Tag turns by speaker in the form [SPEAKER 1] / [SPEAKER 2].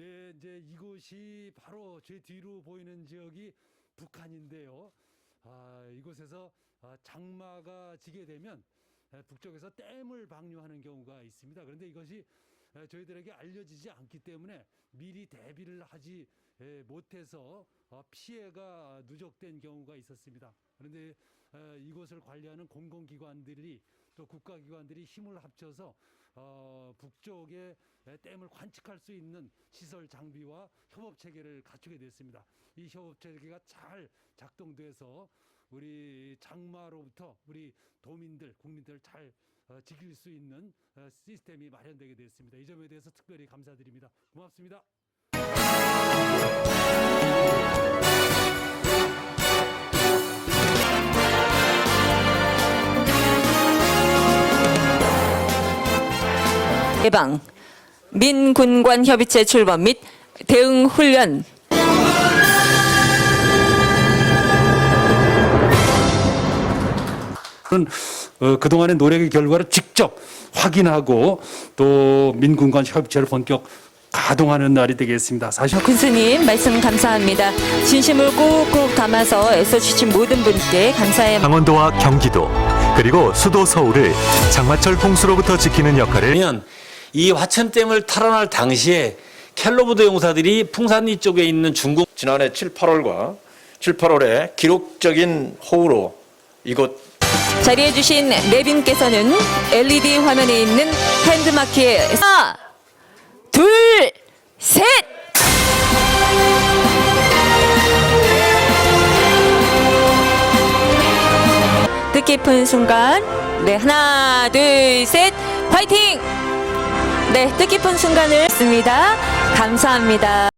[SPEAKER 1] 네, 이제 이곳이 바로 제 뒤로 보이는 지역이 북한인데요. 아, 이곳에서 아, 장마가 지게 되면 에, 북쪽에서 댐을 방류하는 경우가 있습니다. 그런데 이것이 에, 저희들에게 알려지지 않기 때문에 미리 대비를 하지 에, 못해서 어, 피해가 누적된 경우가 있었습니다. 그런데 에, 이곳을 관리하는 공공기관들이 또 국가기관들이 힘을 합쳐서 어, 북쪽에 에, 댐을 관측할 수 있는 시설 장비와 협업 체계를 갖추게 됐습니다. 이 협업 체계가 잘 작동돼서 우리 장마로부터 우리 도민들, 국민들 잘 어, 지킬 수 있는 어, 시스템이 마련되게 됐습니다. 이 점에 대해서 특별히 감사드립니다. 고맙습니다.
[SPEAKER 2] 예방, 민군관 협의체 출범 및 대응 훈련
[SPEAKER 1] 는 어, 그동안의 노력의 결과를 직접 확인하고 또 민군간 협의체를 본격 가동하는 날이 되겠습니다. 사실
[SPEAKER 2] 군수님 말씀 감사합니다. 진심을 꾹꾹 담아서 애써주신 모든 분께 감사의
[SPEAKER 3] 강원도와 경기도 그리고 수도 서울을 장마철 홍수로부터 지키는 역할을
[SPEAKER 4] 면이 화천댐을 탈환할 당시에 켈로브드 용사들이 풍산리 쪽에 있는 중국
[SPEAKER 5] 지난해 7, 8월과 7, 8월에 기록적인 호우로 이곳
[SPEAKER 2] 자리해 주신 네 분께서는 LED 화면에 있는 핸드마크에 하나, 둘, 셋! 뜻깊은 순간, 네, 하나, 둘, 셋, 화이팅! 네, 뜻깊은 순간을 했습니다. 감사합니다.